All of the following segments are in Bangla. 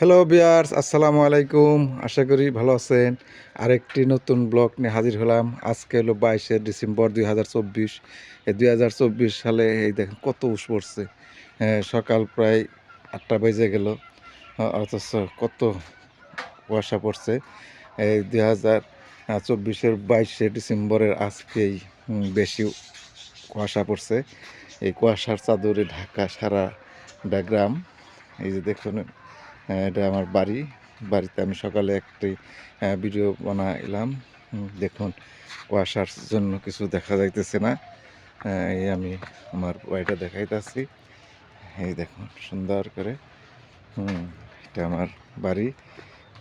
হ্যালো বিয়ার্স আসসালামু আলাইকুম আশা করি ভালো আছেন। আরেকটি নতুন ব্লগ নিয়ে হাজির হলাম। আজকে হলো বাইশে ডিসেম্বর দুই হাজার চব্বিশ। এই দুই হাজার চব্বিশ সালে এই দেখেন কত উস পড়ছে। হ্যাঁ, সকাল প্রায় আটটা বেজে গেল। অথচ কত কুয়াশা পড়ছে। এই দুই হাজার চব্বিশের বাইশে ডিসেম্বরের আজকেই বেশি কুয়াশা পড়ছে। এই কুয়াশার চাদরে ঢাকা সারা গ্রাম এই যে দেখুন এটা আমার বাড়ি। বাড়িতে আমি সকালে একটি ভিডিও বানাইলাম। দেখুন কুয়াশার জন্য কিছু দেখা যাইতেছে না। আহ, এই আমি আমার বাড়িটা দেখাইতেছি। এই দেখুন সুন্দর করে। হুম এটা আমার বাড়ি।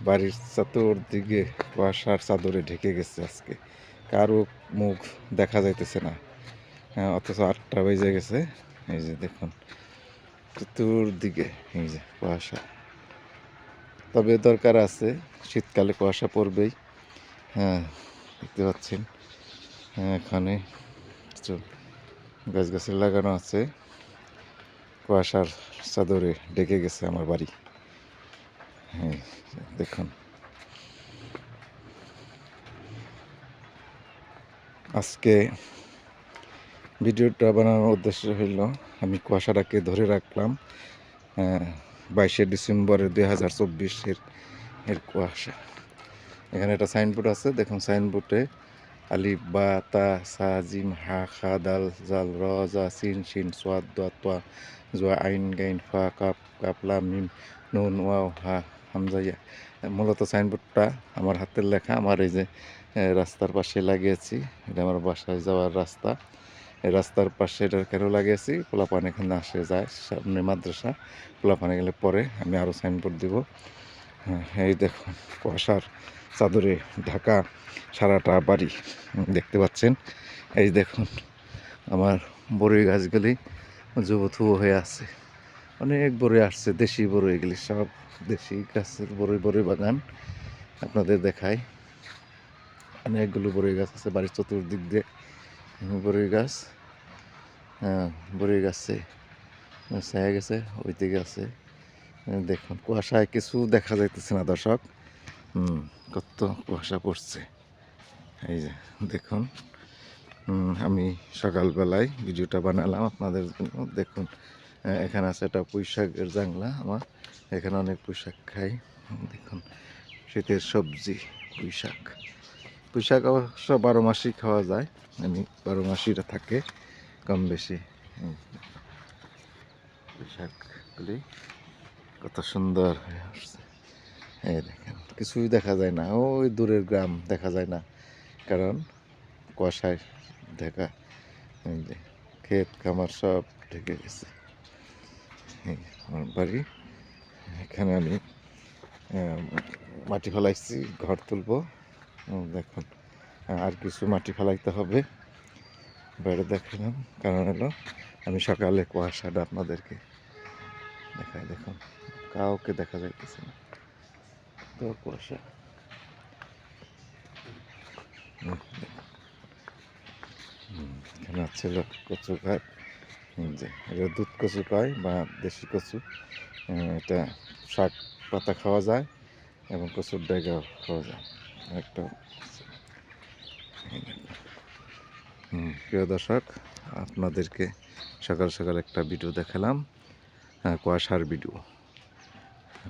বাড়ির চতুর্দিকে কুয়াশার চাদরে ঢেকে গেছে আজকে। কারও মুখ দেখা যাইতেছে না। হ্যাঁ, অথচ আটটা বেজে গেছে। এই যে দেখুন চতুর্দিকে এই যে কুয়াশা। তবে দরকার আছে শীতকালে কুয়াশা পড়বেই। হ্যাঁ দেখতে পাচ্ছেন। হ্যাঁ, এখানে কিছু গাছ গাছের লাগানো আছে। কুয়াশার চাদরে ডেকে গেছে আমার বাড়ি। হ্যাঁ দেখুন। আজকে ভিডিওটা বানানোর উদ্দেশ্য হইল আমি কুয়াশাটাকে ধরে রাখলাম। বাইশে ডিসেম্বরের দুই হাজার চব্বিশের এর কুয়াশা। এখানে একটা সাইনবোর্ড আছে, দেখুন সাইনবোর্ডে আলিফ বা, তা, সা, জিম, হা, খা, দাল, জাল, র, জা, সিন, শিন, সোয়াদ, দোয়া, তোয়া, জোয়া, আইন, গাইন, ফা, কাপ কাপলা মিম, নুন, ওয়াও, হা, হামজাইয়া। মূলত সাইনবোর্ডটা আমার হাতের লেখা, আমার এই যে রাস্তার পাশে লাগিয়েছি, এটা আমার বাসায় যাওয়ার রাস্তা। রাস্তার পাশে এটা কেন লাগিয়েছি? পোলাপান এখানে আসে, যায় সামনে মাদ্রাসা। পোলাপানে গেলে পরে আমি আরও সাইনবোর্ড দিব। এই দেখুন, কুয়াশার চাদরে ঢাকা সারাটা বাড়ি দেখতে পাচ্ছেন। এই দেখুন, আমার বড়ই গাছগুলি যুবথুবো হয়ে আছে। অনেক বড়ই আসছে, দেশি বড়ই এগুলি, সব দেশি গাছের বড়ই বড়ই বাগান আপনাদের দেখাই অনেকগুলো বড়ই গাছ আছে, বাড়ির চতুর্দিক দিয়ে বড়ই গাছ। হ্যাঁ বড়ই গাছে ছায়া গেছে ওই দিকে আছে দেখুন, কুয়াশায় কিছু দেখা যাইতেছে না, দর্শক। হুম, কত কুয়াশা পড়ছে। এই যে, দেখুন। আমি সকালবেলায় ভিডিওটা বানালাম আপনাদের জন্য। দেখুন এখানে আছে একটা পুঁইশাকের জাংলা আমার। এখানে অনেক পুঁইশাক খাই। দেখুন, শীতের সবজি, পুঁইশাক। পুঁইশাক অবশ্য বারো মাসই খাওয়া যায়। আমি বারো মাসিটা থাকে কম বেশি হুম, পুঁইশাকগুলি কত সুন্দর হয়ে আসছে। দেখেন কিছুই দেখা যায় না ওই দূরের গ্রাম দেখা যায় না কারণ কুয়াশায় যে ক্ষেত খামার সব ঢেকে গেছে। আমার বাড়ি এখানে আমি মাটি ফলাইছি ঘর তুলবো। দেখুন। আর কিছু মাটি ফেলাইতে হবে। বাইরে দেখালাম। কারণ হলো আমি সকালে কুয়াশাটা আপনাদেরকে দেখাই। দেখুন কাউকে দেখা যাইতেছে না। তো কুয়াশা। এখানে আছে কচু এই যে এটা দুধ কচু কয় বা দেশি কচু। এটা শাক পাতা খাওয়া যায় এবং কচুর ডেগাও খাওয়া যায়। একটা আছে। এই দেখুন। হুম, প্রিয় দর্শক, আপনাদেরকে সকাল সকাল একটা ভিডিও দেখালাম কুয়াশার ভিডিও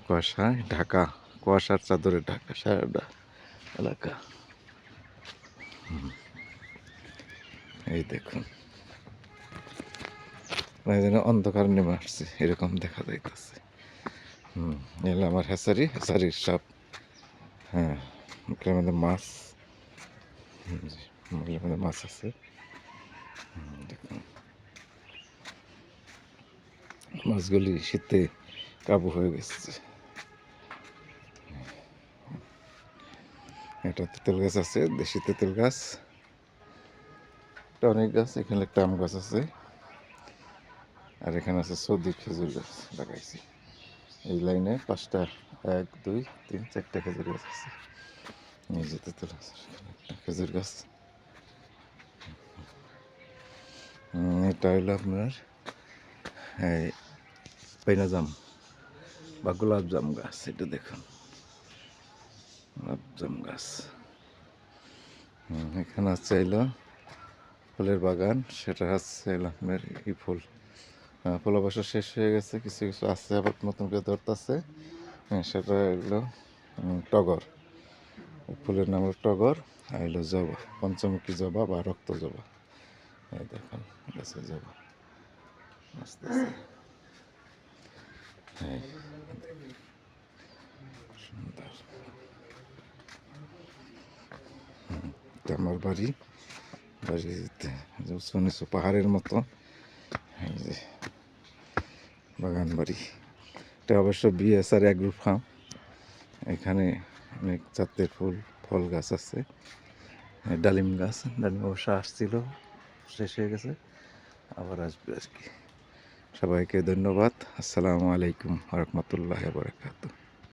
কুয়াশায় ঢাকা, কুয়াশার চাদরে ঢাকা, সারাটা এলাকা। এই দেখুন। মানে অন্ধকার নেমে আসছে, এরকম দেখা যাইতেছে। হুম এগুলো আমার হেসারি হেসারির সব হ্যাঁ মধ্যে মাছ। মাছ আছে মাছগুলি শীতে কাবু হয়ে গেছে এটা তেঁতুল গাছ আছে দেশি তেঁতুল গাছ এটা অনেক গাছ এখানে একটা আম গাছ আছে আর এখানে আছে সৌদি খেজুর গাছ লাগাইছি এই লাইনে পাঁচটা এক দুই তিন চারটা খেজুর গাছ আছে যে তেঁতুল গাছ খেজুর গাছ এটা হলো আপনার এই পেনাজাম বা গোলাপ জাম গাছ, এটা দেখুন। গোলাপ জাম গাছ এখানে আছে এলো ফুলের বাগান, সেটা হচ্ছে আপনার ই ফুল। ফুল অবশ্য শেষ হয়ে গেছে, কিছু কিছু আছে আবার নতুন করে ধরতেছে। হ্যাঁ সেটা এলো টগর। এই ফুলের নাম হলো টগর, আর জবা, পঞ্চমুখী জবা বা রক্ত জবা। এই দেখুন জবা। আস্তে সুন্দর। আমার বাড়ি। বাড়িতে নিচু পাহাড়ের মতো। বাগান বাড়ি। এটা অবশ্য বিএসআর অ্যাগ্রো ফার্ম এখানে অনেক জাতের ফুল, ফল গাছ আছে। ডালিম গাছ, ডালিম অবশ্য আসছিল, শেষ হয়ে গেছে। আবার আসবে আর কি সবাইকে ধন্যবাদ। আসসালামু আলাইকুম রহমতুল্লাহ বরকাত